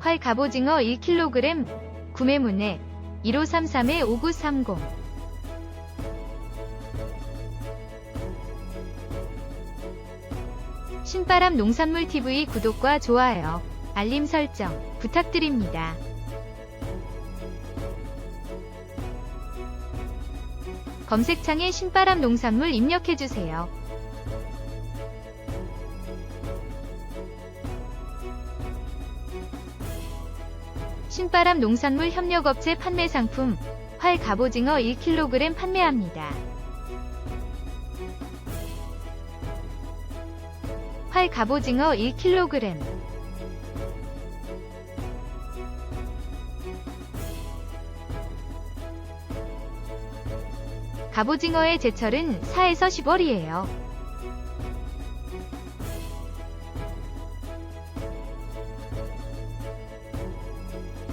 활 갑오징어 1kg 구매 문의 1533-5930 신바람 농산물 TV 구독과 좋아요, 알림 설정 부탁드립니다. 신바람 농산물 협력업체 판매 상품 활 갑오징어 1kg 판매합니다. 활 갑오징어 1kg 갑오징어의 제철은 4에서 10월이에요.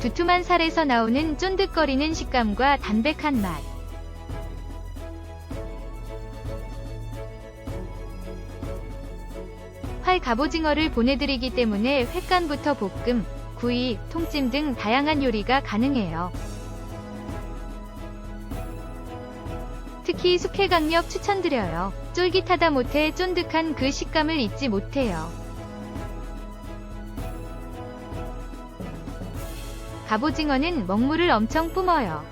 두툼한 살에서 나오는 쫀득거리는 식감과 담백한 맛. 활 갑오징어를 보내드리기 때문에 횟간부터 볶음, 구이, 통찜 등 다양한 요리가 가능해요. 특히 숙회 강력 추천드려요. 쫄깃하다 못해 쫀득한 그 식감을 잊지 못해요. 갑오징어는 먹물을 엄청 뿜어요.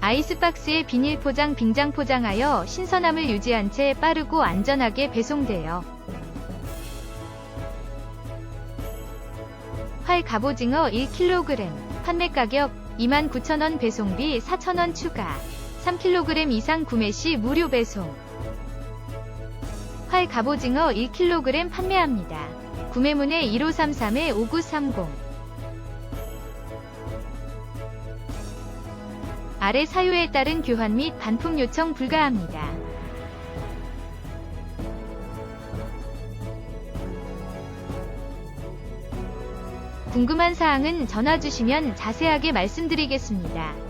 아이스박스에 비닐 포장 빙장 포장하여 신선함을 유지한 채 빠르고 안전하게 배송돼요. 활 갑오징어 1kg 판매 가격 29,000원 배송비 4,000원 추가 3kg 이상 구매 시 무료 배송 활 갑오징어 1kg 판매합니다. 구매문의 1533-5930 아래 사유에 따른 교환 및 반품 요청 불가합니다. 궁금한 사항은 전화 주시면 자세하게 말씀드리겠습니다.